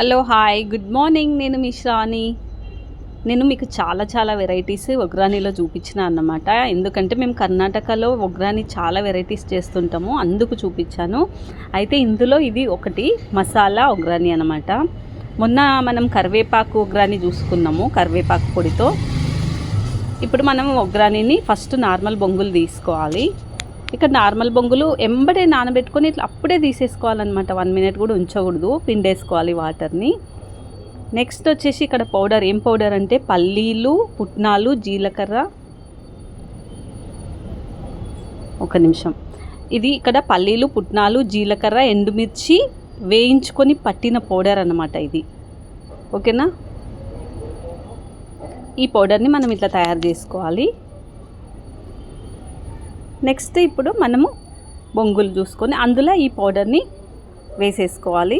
Hello hi. Good morning. నేను మీ నేను మీకు చాలా చాలా వెరైటీస్ ఒగ్రానీలో చూపించిన అన్నమాట. ఎందుకంటే మేము కర్ణాటకలో ఒగ్రాని చాలా వెరైటీస్ చేస్తుంటాము. అందుకు చూపించాను. అయితే ఇందులో ఇది ఒకటి మసాలా ఒగ్రాని అనమాట మొన్న మనం కరివేపాకు ఒగ్రాని చూసుకున్నాము కరివేపాకు పొడితో. ఇప్పుడు మనం ఒగ్రానీని ఫస్ట్ నార్మల్ బొంగులు తీసుకోవాలి. ఇక్కడ నార్మల్ బొంగులు ఎంబడే నానబెట్టుకొని ఇట్లా అప్పుడే తీసేసుకోవాలన్నమాట. వన్ మినిట్ కూడా ఉంచకూడదు. పిండేసుకోవాలి వాటర్ని. నెక్స్ట్ వచ్చేసి ఇక్కడ పౌడర్. ఏం పౌడర్ అంటే పల్లీలు పుట్నాలు జీలకర్ర. ఒక నిమిషం. ఇది ఇక్కడ పల్లీలు పుట్నాలు జీలకర్ర ఎండుమిర్చి వేయించుకొని పట్టిన పౌడర్ అన్నమాట ఇది. ఓకేనా? ఈ పౌడర్ని మనం ఇట్లా తయారు చేసుకోవాలి. నెక్స్ట్ ఇప్పుడు మనము బొంగులు చూసుకొని అందులో ఈ పౌడర్ని వేసేసుకోవాలి.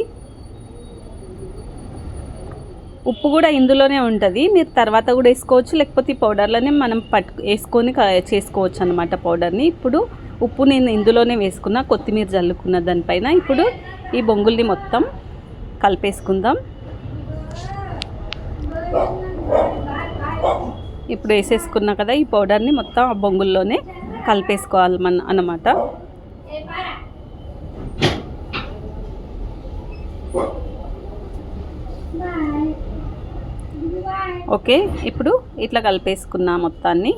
ఉప్పు కూడా ఇందులోనే ఉంటుంది. మీరు తర్వాత కూడా వేసుకోవచ్చు. లేకపోతే ఈ పౌడర్లోనే మనం పట్టు వేసుకొని చేసుకోవచ్చు అనమాట పౌడర్ని. ఇప్పుడు ఉప్పు నేను ఇందులోనే వేసుకున్న కొత్తిమీర జల్లుకున్న దానిపైన ఇప్పుడు ఈ బొంగుల్ని మొత్తం కలిపేసుకుందాం. ఇప్పుడు వేసేసుకున్నా కదా ఈ పౌడర్ని మొత్తం ఆ బొంగుల్లోనే కలిపేసుకోవాలి మన అన్నమాట. ఓకే ఇప్పుడు ఇట్లా కలిపేసుకున్నా మొత్తాన్ని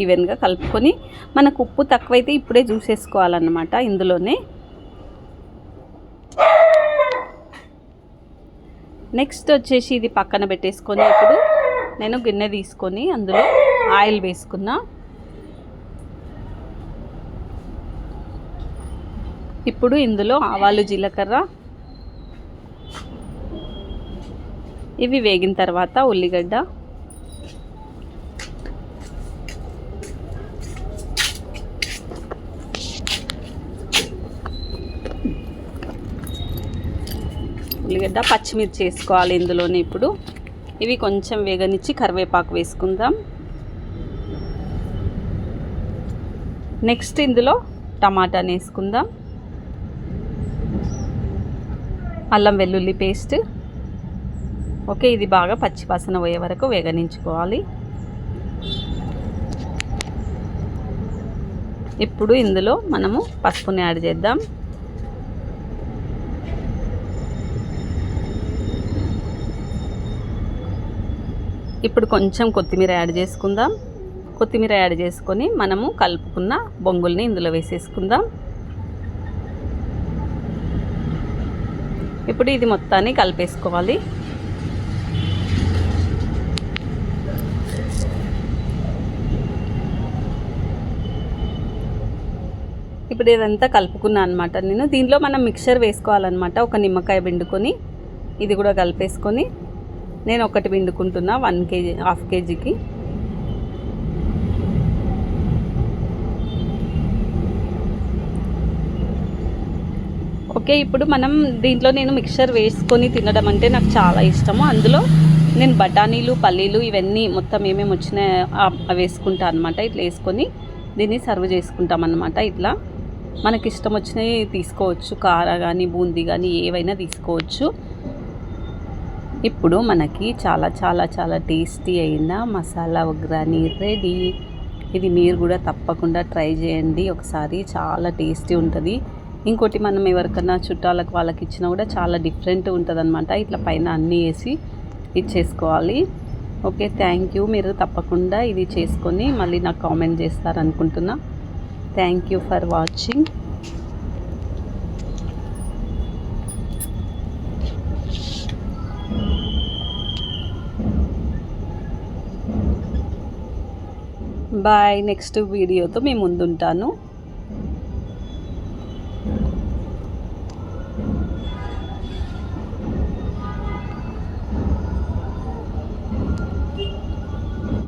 ఈవెన్గా కలుపుకొని మనకు ఉప్పు తక్కువైతే ఇప్పుడే చూసేసుకోవాలన్నమాట ఇందులోనే. నెక్స్ట్ వచ్చేసి ఇది పక్కన పెట్టేసుకొని ఇప్పుడు నేను గిన్నె తీసుకొని అందులో ఆయిల్ వేసుకున్నా. ఇప్పుడు ఇందులో ఆవాలు జీలకర్ర. ఇవి వేగిన తర్వాత ఉల్లిగడ్డ. ఉల్లిగడ్డ పచ్చిమిర్చి వేసుకోవాలి ఇందులోనే ఇప్పుడు. ఇవి కొంచెం వేగనిచ్చి కరివేపాకు వేసుకుందాం. నెక్స్ట్ ఇందులో టమాటాని వేసుకుందాం. అల్లం వెల్లుల్లి పేస్ట్. ఓకే ఇది బాగా పచ్చి వాసన పోయే వరకు వేగనించుకోవాలి. ఇప్పుడు ఇందులో మనము పసుపుని యాడ్ చేద్దాం. ఇప్పుడు కొంచెం కొత్తిమీర యాడ్ చేసుకుందాం. కొత్తిమీర యాడ్ చేసుకొని మనము కలుపుకున్న బొంగుల్ని ఇందులో వేసేసుకుందాం. ఇప్పుడు ఇది మొత్తాన్ని కలిపేసుకోవాలి. ఇప్పుడు ఇదంతా కలుపుకున్నాను అనమాట నేను దీనిలో మనం మిక్చర్ వేసుకోవాలన్నమాట. ఒక నిమ్మకాయ పిండుకొని ఇది కూడా కలిపేసుకొని నేను ఒకటి పిండుకుంటున్నా వన్ కేజీ హాఫ్ కేజీకి. ఓకే ఇప్పుడు మనం దీంట్లో నేను మిక్చర్ వేసుకొని తినడం అంటే నాకు చాలా ఇష్టము. అందులో నేను బఠానీలు పల్లీలు ఇవన్నీ మొత్తం ఏమేమి వచ్చినాయో వేసుకుంటా అనమాట ఇట్లా వేసుకొని దీన్ని సర్వ్ చేసుకుంటాం అనమాట ఇట్లా. మనకి ఇష్టం వచ్చినవి తీసుకోవచ్చు. కార కానీ బూందీ కానీ ఏవైనా తీసుకోవచ్చు. ఇప్పుడు మనకి చాలా చాలా చాలా టేస్టీ అయిన మసాలా ఉగ్రాని రెడీ. ఇది మీరు కూడా తప్పకుండా ట్రై చేయండి. ఒకసారి చాలా టేస్టీ ఉంటుంది. ఇంకోటి మనం ఎవరికన్నా చుట్టాలకు వాళ్ళకి ఇచ్చినా కూడా చాలా డిఫరెంట్ ఉంటుంది అనమాట ఇట్లా పైన అన్నీ వేసి ఇచ్చేసుకోవాలి. Okay thank you. మీరు తప్పకుండా ఇది చేసుకొని మళ్ళీ నాకు comment చేస్తారనుకుంటున్నా. Thank you for watching. Bye next వీడియోతో మేము ముందుంటాను.